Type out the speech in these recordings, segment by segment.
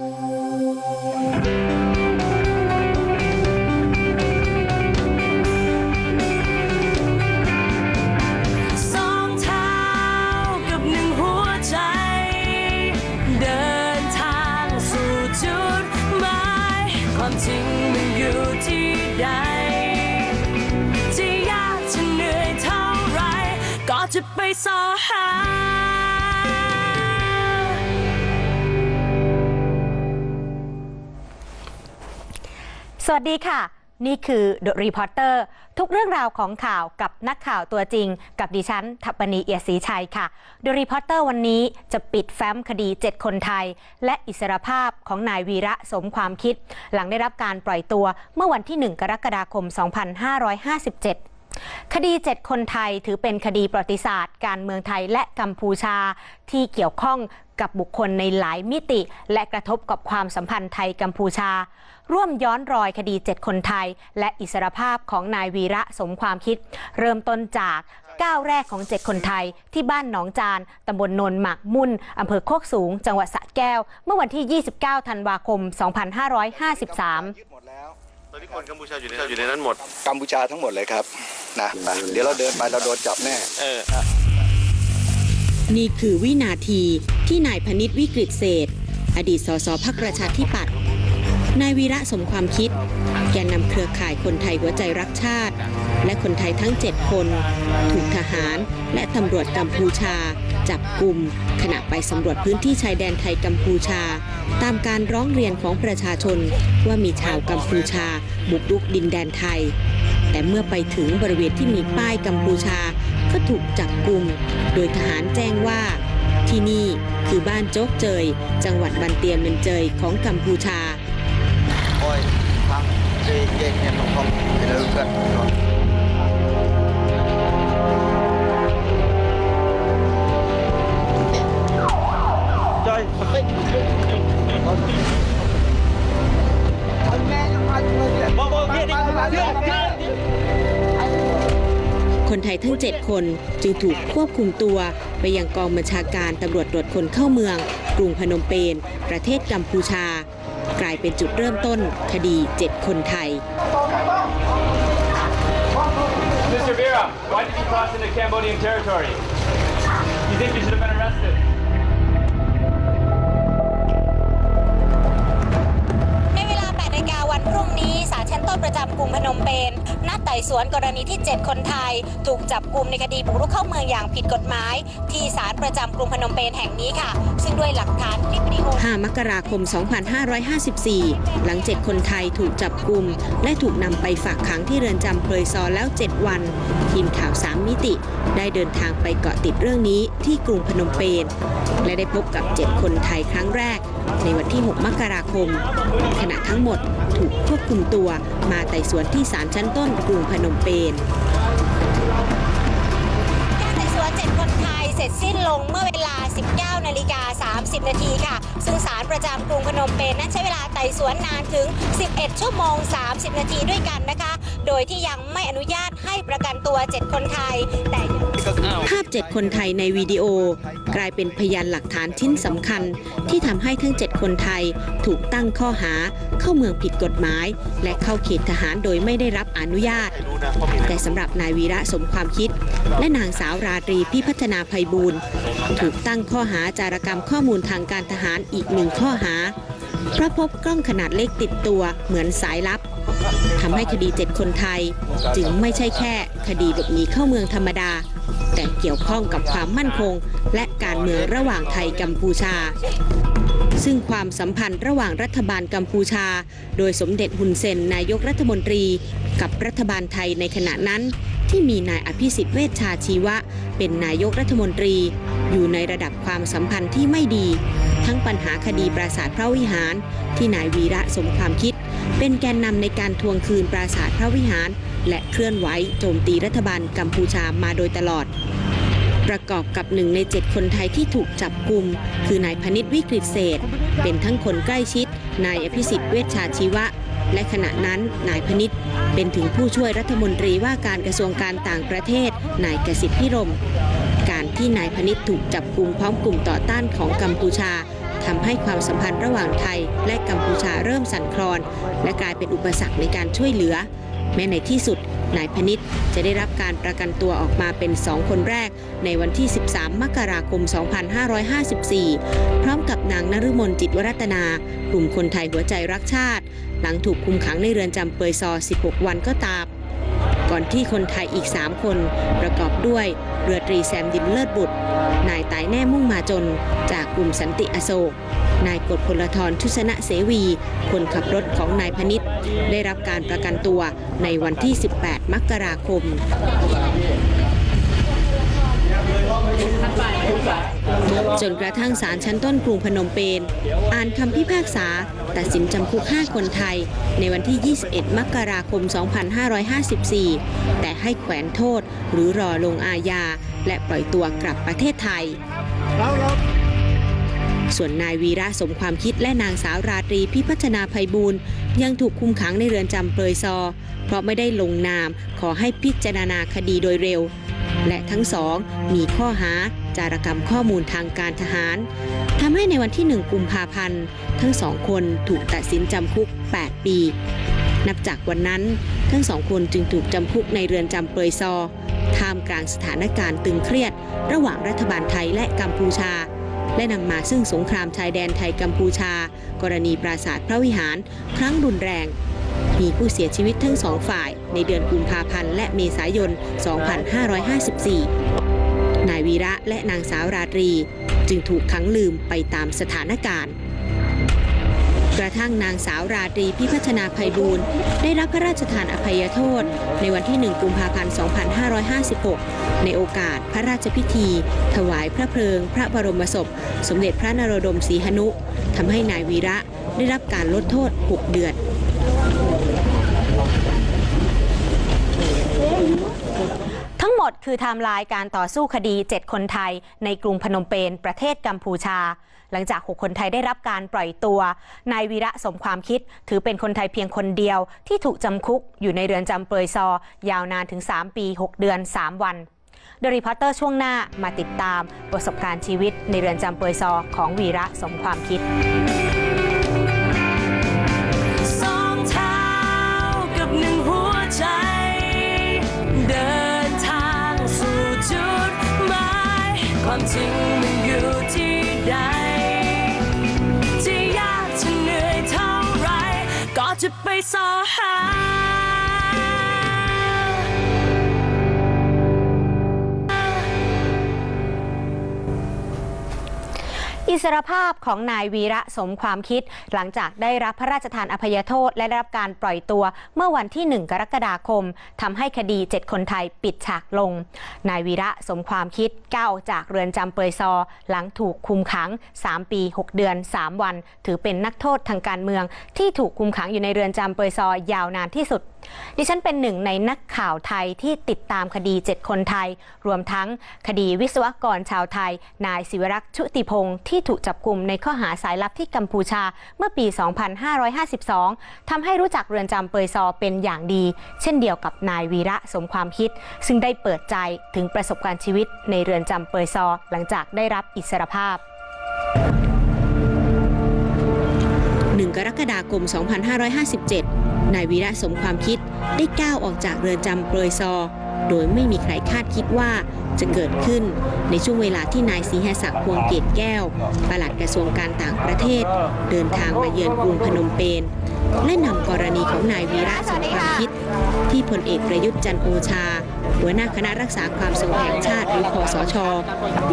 จเดินทางสู่จุดหมา ยความจริงมันอยู่ที่ใดจะยากจะเหนื่อเท่าไรก็จะไปสอะนี่คือ The Reporter ทุกเรื่องราวของข่าวกับนักข่าวตัวจริง กับดิฉันทัปปณีเอียศรีชัยค่ะ The Reporter วันนี้จะปิดแฟ้มคดี 7 คนไทย และอิสรภาพของนายวีระสมความคิด หลังได้รับการปล่อยตัวเมื่อวันที่ 1 กรกฎาคม 2557คดี 7 คนไทยถือเป็นคดีประวัติศาสตร์ การเมืองไทยและกัมพูชาที่เกี่ยวข้องกับบุคคลในหลายมิติ และกระทบกับความสัมพันธ์ไทยกัมพูชา ร่วมย้อนรอยคดี 7 คนไทย และอิสรภาพของนายวีระสมความคิด เริ่มต้นจากก้าวแรกของ7คนไทยที่บ้านหนองจาน ตำบลโนนหมากมุ่น อำเภอโคกสูง จังหวัดสระแก้ว เมื่อวันที่ 29 ธันวาคม 2553ยึดหมดแล้วตอนนี้คนกัมพูชาอยู่ในอยู่ในนั้นหมด กัมพูชาทั้งหมดเลยครับนะไปเดี๋ยวเราเดินไปเราโดนจับแน่ เออ นี่คือวินาทีที่นายพนิษฐ์วิกฤตเศษ อดีตสสพักประชาธิปัตย์ นายวีระสมความคิด แกนนำเครือข่ายคนไทยหัวใจรักชาติ และคนไทยทั้ง 7 คน ถูกทหารและตำรวจกัมพูชา จับกลุ่มขณะไปสำรวจพื้นที่ชายแดนไทยกัมพูชา ตามการร้องเรียนของประชาชนว่ามีชาวกัมพูชา บุกรุกดินแดนไทย แต่เมื่อไปถึงบริเวณที่มีป้ายกัมพูชา ก็ถูกจับกลุ่มโดยทหารแจ้งว่าที่นี่คือบ้านโจ๊กเจย จังหวัดบันเตียนเมนเจยของกัมพูชา Ôi, thằng đi về nhà không không thì nó gần rồi. คนไทยทั้ง 7 คนจึงถูกควบคุมตัวไปยังกองบัญชาการตำรวจตรวจคนเข้าเมือง กรุงพนมเปญประเทศกัมพูชา กลายเป็นจุดเริ่มต้นคดี 7 คนไทย Mr. Vera, why did you cross into Cambodian territory? You think you should have been arrested? นี้ศาลชั้นต้นประจำกรุงพนมเปญนัดไต่สวนกรณีที่ 7 คนไทย ถูกจับกลุ่มในคดีบุกรุกเข้าเมืองอย่างผิดกฎหมาย ที่ศาลประจำกรุงพนมเปญแห่งนี้ค่ะ ซึ่งด้วยหลักฐานคลิปวิดีโอ 5 มกราคม 2554 หลัง 7 คนไทยถูกจับกลุ่มและถูกนำไปฝากขังที่เรือนจำเพลยซอแล้ว 7 วัน ทีมข่าว 3 มิติ ได้เดินทางไปเกาะติดเรื่องนี้ที่กรุงพนมเปญและได้พบกับ 7 คนไทยครั้งแรก ในวันที่ 6 มกราคมขณะทั้งหมด ถูกควบคุมตัว มาไต่สวนที่ศาลชั้นต้นกรุงพนมเปญการไต่สวน7คนไทยเสร็จสิ้นลงเมื่อเวลา 19นาฬิกา30 นาทีค่ะ ซึ่งศาลประจำกรุงพนมเปญนั้นใช้เวลาไต่สวนนานถึง 11 ชั่วโมง 30 นาทีด้วยกันนะคะ โดยที่ยังไม่อนุญาตให้ประกันตัว 7 คนไทยแต่ยัง ภาพ 7 คนไทยในวิดีโอ กลายเป็นพยานหลักฐานชิ้นสำคัญ ที่ทำให้ทั้ง 7 คนไทยถูกตั้งข้อหาเข้าเมืองผิดกฎหมาย และเข้าเขตทหารโดยไม่ได้รับอนุญาต แต่สำหรับนายวีระสมความคิด และนางสาวราตรีพิพัฒนาภัยบูรณ์ถูกตั้งข้อหาจารกรรมข้อมูลทางการทหารอีกหนึ่งข้อหาเพราะพบกล้องขนาดเล็กติดตัวเหมือนสายลับทำให้คดี7คนไทย จึงไม่ใช่แค่คดีหลบหนีเข้าเมืองธรรมดา แต่เกี่ยวข้องกับความมั่นคง และการเมืองระหว่างไทยกัมพูชา ซึ่งความสัมพันธ์ระหว่างรัฐบาลกัมพูชา โดยสมเด็จฮุนเซนนายกรัฐมนตรี กับรัฐบาลไทยในขณะนั้นที่มีนายอภิสิทธิ์เวชชาชีวะ เป็นนายกรัฐมนตรี อยู่ในระดับความสัมพันธ์ที่ไม่ดี ทั้งปัญหาคดีปราสาทพระวิหาร ที่นายวีระสมความคิด เป็นแกนนำในการทวงคืนปราสาทพระวิหาร และเคลื่อนไหวโจมตีรัฐบาลกัมพูชามาโดยตลอด ประกอบกับหนึ่งในเจ็ดคนไทยที่ถูกจับกลุ่ม คือนายพนิษฐ์วิกฤตเศษ เป็นทั้งคนใกล้ชิด นายอภิสิทธิ์เวชชาชีวะ และขณะนั้นนายพนิษฐ์เป็นถึงผู้ช่วยรัฐมนตรีว่าการกระทรวงการต่างประเทศ นายกสิทธิ์พิรม การที่นายพนิษฐ์ถูกจับกลุ่มพร้อมกลุ่มต่อต้านของกัมพูชาทำให้ความสัมพันธ์ระหว่างไทยและกัมพูชาเริ่มสั่นคลอน และกลายเป็นอุปสรรคในการช่วยเหลือ แม้ในที่สุด นายพนิษฐ์จะได้รับการประกันตัวออกมาเป็นสองคนแรก ในวันที่ 13 มกราคม 2554 พร้อมกับนางนฤมลจิตวรัตนา กลุ่มคนไทยหัวใจรักชาติ หลังถูกคุมขังในเรือนจำเปยซอ 16 วันก็ตามก่อนที่คนไทยอีก 3 คน ประกอบด้วย เรือตรีแซมดินเลิศบุตร นายตายแน่มุ่งมาจน จากกลุ่มสันติอโศก นายกฎพลทรทุสนะเสวี คนขับรถของนายพนิษฐ์ ได้รับการประกันตัวในวันที่ 18 มกราคมจนกระทั่งศาลชั้นต้นกรุงพนมเปญอ่านคำพิพากษา ตัดสินจำคุก 5 คนไทย ในวันที่ 21 มกราคม 2554 แต่ให้แขวนโทษหรือรอลงอาญา และปล่อยตัวกลับประเทศไทย ส่วนนายวีระสมความคิดและนางสาวราตรีพิพัฒนาภัยบูรณ์ ยังถูกคุมขังในเรือนจำเปรยซอ เพราะไม่ได้ลงนามขอให้พิจารณาคดีโดยเร็ว และทั้งสองมีข้อหาจารกรรมข้อมูลทางการทหารทำให้ในวันที่ 1 กุมภาพันธ์ ทั้งสองคนถูกตัดสินจำคุก 8 ปี นับจากวันนั้น ทั้งสองคนจึงถูกจำคุกในเรือนจำเปรยซอ ท่ามกลางสถานการณ์ตึงเครียด ระหว่างรัฐบาลไทยและกัมพูชา และนำมาซึ่งสงครามชายแดนไทยกัมพูชา กรณีปราสาทพระวิหาร ครั้งรุนแรง มีผู้เสียชีวิตทั้งสองฝ่าย ในเดือนกุมภาพันธ์และเมษายน 2554 นายวีระและนางสาวราตรี จึงถูกขังลืมไปตามสถานการณ์ กระทั่งนางสาวราตรีพิพัฒนาภัยบูรณ์ได้รับพระราชทานอภัยโทษ ในวันที่ 1 กุมภาพันธ์ 2556 ในโอกาสพระราชพิธี ถวายพระเพลิง พระบรมศพ สมเด็จพระนโรดมศรีหนุทำให้นายวีระได้รับการลดโทษ 6 เดือนทั้งหมดคือไทม์ไลน์การต่อสู้คดี 7 คนไทยในกรุงพนมเปญประเทศกัมพูชา หลังจาก 6 คนไทยได้รับการปล่อยตัวนายวีระสมความคิด ถือเป็นคนไทยเพียงคนเดียว ที่ถูกจำคุกอยู่ในเรือนจำเปรยซอ ยาวนานถึง 3 ปี 6 เดือน 3 วันเดรีพอร์เตอร์ช่วงหน้ามาติดตามประสบการณ์ชีวิตในเรือนจำเปรยซอของวีระสมความคิดสองเท้ากับหนึ่งหัวใจ เดินทางสู่จุดหมายความจริงมันอยู่ที่ใด ไปสอหา อิสรภาพของนายวีระสมความคิด หลังจากได้รับพระราชทานอภัยโทษ และได้รับการปล่อยตัวเมื่อวันที่ 1 กรกฎาคมทำให้คดี 7 คนไทยปิดฉากลง นายวีระสมความคิดก้าวจากเรือนจำเปยซอ หลังถูกคุมขัง 3 ปี 6 เดือน 3 วัน ถือเป็นนักโทษทางการเมือง ที่ถูกคุมขังอยู่ในเรือนจำเปยซอยาวนานที่สุด ดิฉันเป็นหนึ่งในนักข่าวไทยที่ติดตามคดี 7 คนไทย รวมทั้งคดีวิศวกรชาวไทย นายศิวรักษ์ชุติพงศ์ที่ถูกจับกลุ่มในข้อหาสายลับที่กัมพูชาเมื่อปี 2552ทำให้รู้จักเรือนจำเปยซอเป็นอย่างดี เช่นเดียวกับนายวีระสมความคิด ซึ่งได้เปิดใจถึงประสบการณ์ชีวิตในเรือนจำเปยซอ หลังจากได้รับอิสรภาพ1กรกฎาคม 2557 นายวีระสมความคิดได้ก้าวออกจากเรือนจำเปรยซอ โดยไม่มีใครคาดคิดว่าจะเกิดขึ้นในช่วงเวลาที่นายศรีหศักดิ์พวงเกตแก้วปลัดกระทรวงการต่างประเทศ เดินทางมาเยือนกรุงพนมเปญและนำกรณีของนายวีระสมความคิด ที่พลเอกประยุทธ์จันโอชา หัวหน้าคณะรักษาความสงบแห่งชาติหรือคอสช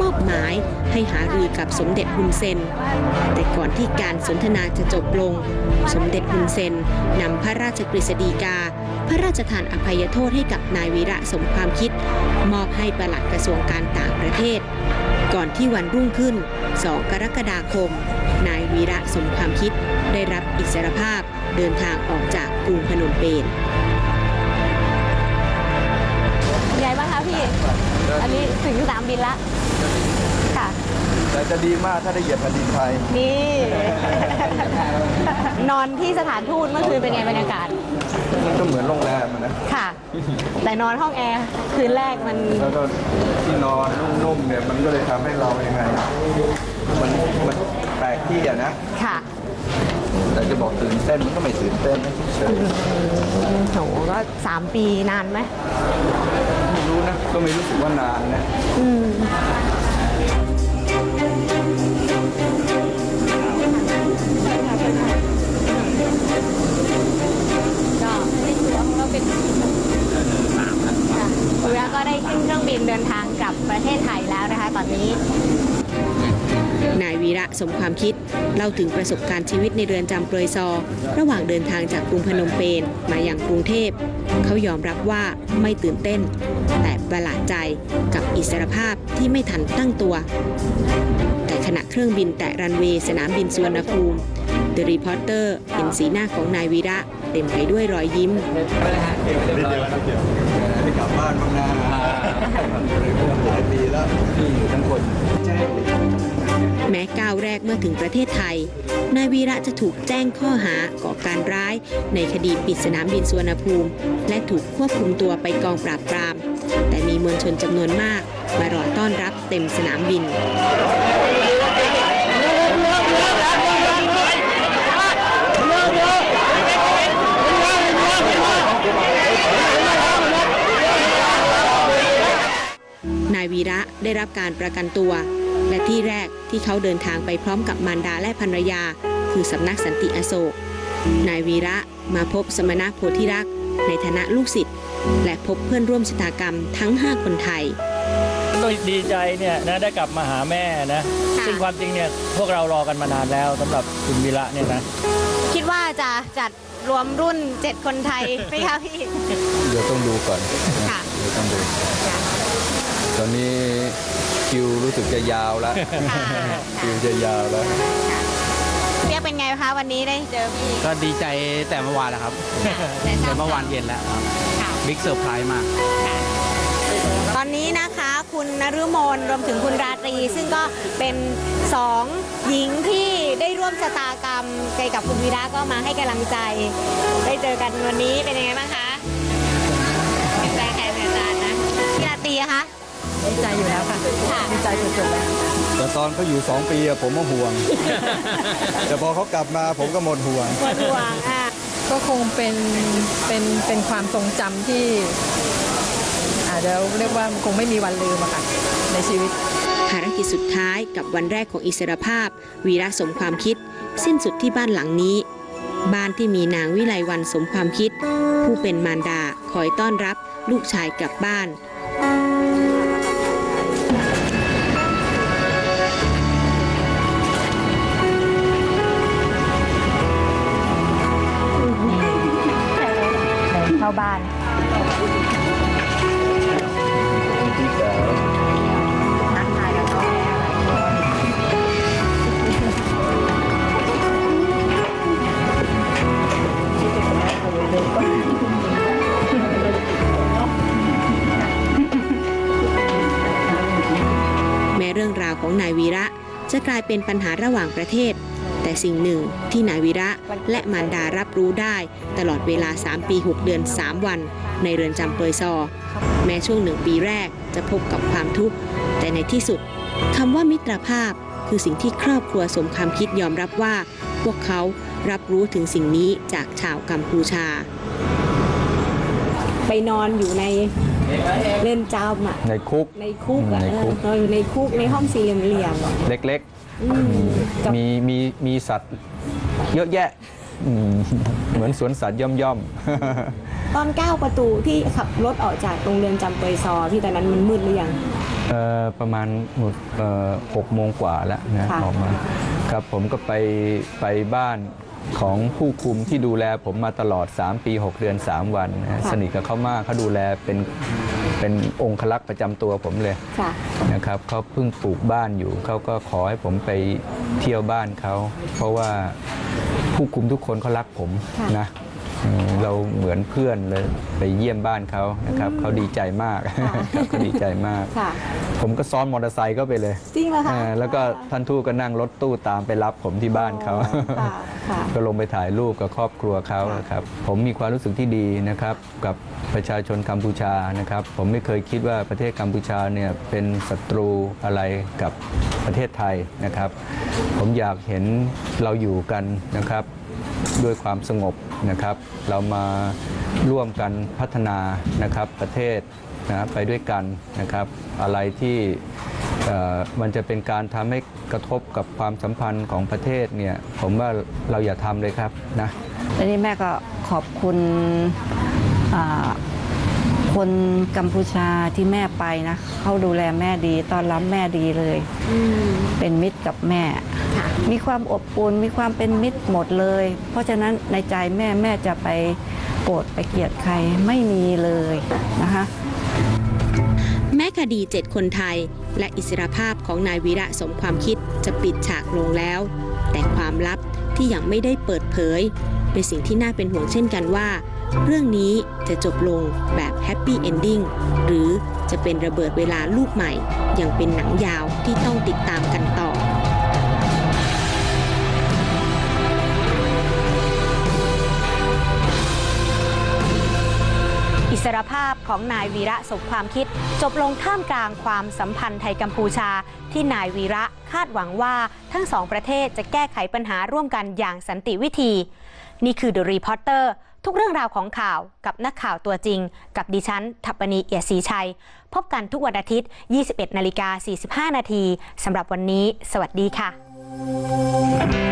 มอบหมายให้หารือกับสมเด็จฮุนเซน แต่ก่อนที่การสนทนาจะจบลง สมเด็จฮุนเซนนำพระราชกฤษฎีกา พระราชทานอภัยโทษให้กับนายวีระสมความคิด มอบให้ปลัดกระทรวงการต่างประเทศ ก่อนที่วันรุ่งขึ้น 2 กรกฎาคม นายวีระสมความคิดได้รับอิสรภาพเดินทางออกจากกรุงพนมเปญไงบ้างคะพี่ อันนี้ถึงสนามบินละค่ะแต่จะดีมากถ้าได้เหยียบแผ่นดินไทย นี่ นอนที่สถานทูตเมื่อคืนเป็นไงบรรยากาศ ก็เหมือนโรงแรมอะนะค่ะ แต่นอนห้องแอร์คืนแรกมัน แล้วก็ที่นอนนุ่มๆเนี่ยมันก็เลยทำให้เรายังไง มันมันแปลกที่อะนะ ค่ะ แต่จะบอกตื่นเต้นมันก็ไม่ตื่นเต้นนะเฉยโหก็สามปีนานไหม ๆไม่รู้นะ ก็ไม่รู้สึกว่านานนะ อืม ก็ในตัวของเราเป็นค่ะคุณยาก็ได้ขึ้นเครื่องบินเดินทางกลับประเทศไทยแล้วนะคะ ตอนนี้ นายวีระสมความคิดเล่าถึงประสบการณ์ชีวิตในเรือนจำเปรยซอ ระหว่างเดินทางจากกรุงพนมเปญมายังกรุงเทพ เขายอมรับว่าไม่ตื่นเต้น แต่ประหลาดใจกับอิสรภาพที่ไม่ทันตั้งตัว แต่ขณะเครื่องบินแตะรันเวย์สนามบินสุวรรณภูมิเดอะรีพอร์เตอร์เห็นสีหน้าของนายวีระเต็มไปด้วยรอยยิ้มได้กลับบ้านบ้างนะหลายปีแล้วนี่อยู่ทั้งคน แม้ก้าวแรกเมื่อถึงประเทศไทย นายวีระจะถูกแจ้งข้อหาก่อการร้าย ในคดีปิดสนามบินสุวรรณภูมิ และถูกควบคุมตัวไปกองปราบปราม แต่มีมวลชนจำนวนมาก มารอต้อนรับเต็มสนามบินนายวีระได้รับการประกันตัว และที่แรกที่เขาเดินทางไปพร้อมกับมารดาและภรรยา คือสำนักสันติอโศก นายวีระมาพบสมณะโพธิรักษ์ในฐานะลูกศิษย์และพบเพื่อนร่วมชะตากรรมทั้ง 5 คนไทยก็ดีใจเนี่ยนะได้กลับมาหาแม่นะค่ะซึ่งความจริงเนี่ยพวกเรารอกันมานานแล้วสำหรับคุณวีระเนี่ยนะ คิดว่าจะจัดรวมรุ่น 7 คนไทยไหมคะพี่เดี๋ยวต้องดูก่อนค่ะเดี๋ยวต้องดูตอนนี้ คิวรู้สึกจะยาวแล้วค่ะคิวจะยาวแล้ว เรียกเป็นไงคะวันนี้ได้เจอพี่ ก็ดีใจแต่เมื่อวานแล้วครับได้ทราแต่บเมื่อวานเย็นแล้วครับค่ะ บิ๊กเซอร์ไพรส์มาก ตอนนี้นะคะคุณนฤมลรวมถึงคุณราตรี ซึ่งก็เป็นสองหญิงที่ได้ร่วมชะตากรรมไปกับคุณวีระก็มาให้กำลังใจ ได้เจอกันวันนี้เป็นยังไงบ้างคะ ดีใจอยู่แล้วค่ะค่ะดีใจสุดๆแล้วแต่ตอนเขาอยู่ 2 ปีอะผมก็ห่วง แต่พอเขากลับมาผมก็หมดห่วงปวดห่วงอะก็คงเป็นเป็นเป็นความทรงจำที่อาจจะเรียกว่าคงไม่มีวันลืมอะค่ะในชีวิต ภารกิจสุดท้ายกับวันแรกของอิสรภาพ วีระสมความคิด สิ้นสุดที่บ้านหลังนี้ บ้านที่มีนางวิไลวันสมความคิด ผู้เป็นมารดาคอยต้อนรับลูกชายกลับบ้านาบ้านแม้เรื่องราวของนายวีระจะกลายเป็นปัญหาระหว่างประเทศ แต่สิ่งหนึ่งที่นายวีระและมารดารับรู้ได้ตลอดเวลา 3 ปี 6 เดือน 3 วัน ในเรือนจำเปรยซอ แม้ช่วงหนึ่งปีแรกจะพบกับความทุกข์ แต่ในที่สุดคำว่ามิตรภาพคือสิ่งที่ครอบครัวสมคำคิดยอมรับว่า พวกเขารับรู้ถึงสิ่งนี้จากชาวกัมพูชา ไปนอนอยู่ในเรือนจำอะในคุกในคุกอะในคุกเอออยู่ในคุกในห้องสี่เหลี่ยมเล็กๆอื มกับๆมีมีมีสัตว์เยอะแยะอืมเหมือนสวนสัตว์ย่อมย่อมๆตอนก้าวประตูที่ขับรถออกจากตรงเรือนจำเปยซอที่ตอนนั้นมันมืดหรือยังเอ่อประมาณหมดเอ่อหกโมงกว่าแล้วนะค่ะ ออกมา ครับผมก็ไปไปบ้านของผู้คุมที่ดูแลผมมาตลอด 3 ปี 6 เดือน 3 วันนะสนิทกับเขามากเขาดูแลเป็น เป็นองคลักษ์ประจำตัวผมเลยค่ะ นะครับเขาเพิ่งปลูกบ้านอยู่เขาก็ขอให้ผมไปเที่ยวบ้านเขาเพราะว่าผู้คุมทุกคนเขารักผมค่ะ นะอืม เราเหมือนเพื่อนเลยไปเยี่ยมบ้านเขานะครับเขาดีใจมากครับเขาดีใจมากค่ะผมก็ซ้อนมอเตอร์ไซค์ก็ไปเลยจริงเหรอคะอ่าแล้วก็ท่านทูตก็นั่งรถตู้ตามไปรับผมที่บ้านเขาค่ะค่ะก็ลงไปถ่ายรูปกับครอบครัวเขาครับผมมีความรู้สึกที่ดีนะครับ กับประชาชนกัมพูชานะครับ ผมไม่เคยคิดว่าประเทศกัมพูชาเนี่ยเป็นศัตรูอะไรกับประเทศไทยนะครับ ผมอยากเห็นเราอยู่กันนะครับ ด้วยความสงบนะครับ เรามาร่วมกันพัฒนานะครับประเทศนะไปด้วยกันนะครับ อะไรที่เอ่อมันจะเป็นการทำให้กระทบกับความสัมพันธ์ของประเทศเนี่ยผมว่าเราอย่าทำเลยครับนะทีนี้แม่ก็ขอบคุณอ่าคนกัมพูชาที่แม่ไปนะเขาดูแลแม่ดีต้อนรับแม่ดีเลย เป็นมิตรกับแม่ มีความอบอุ่นมีความเป็นมิตรหมดเลย เพราะฉะนั้นในใจแม่แม่จะไปโกรธไปเกลียดใครไม่มีเลยนะคะแม้คดีเจ็ดคนไทย และอิสรภาพของนายวีระสมความคิดจะปิดฉากลงแล้ว แต่ความลับที่ยังไม่ได้เปิดเผย เป็นสิ่งที่น่าเป็นห่วงเช่นกันว่า เรื่องนี้จะจบลงแบบแฮปปี้เอนดิ้งหรือจะเป็นระเบิดเวลาลูกใหม่ ยังเป็นหนังยาวที่ต้องติดตามกัน สรภาพของนายวีระสมความคิด จบลงท่ามกลางความสัมพันธ์ไทยกัมพูชา ที่นายวีระคาดหวังว่าทั้งสองประเทศจะแก้ไขปัญหาร่วมกันอย่างสันติวิธี นี่คือ The Reporter ทุกเรื่องราวของข่าวกับนักข่าวตัวจริง กับดิฉันทัปปณีเอียดศรีชัย พบกันทุกวันอาทิตย์ 21นาฬิกา45นาทีสำหรับวันนี้ สวัสดีค่ะ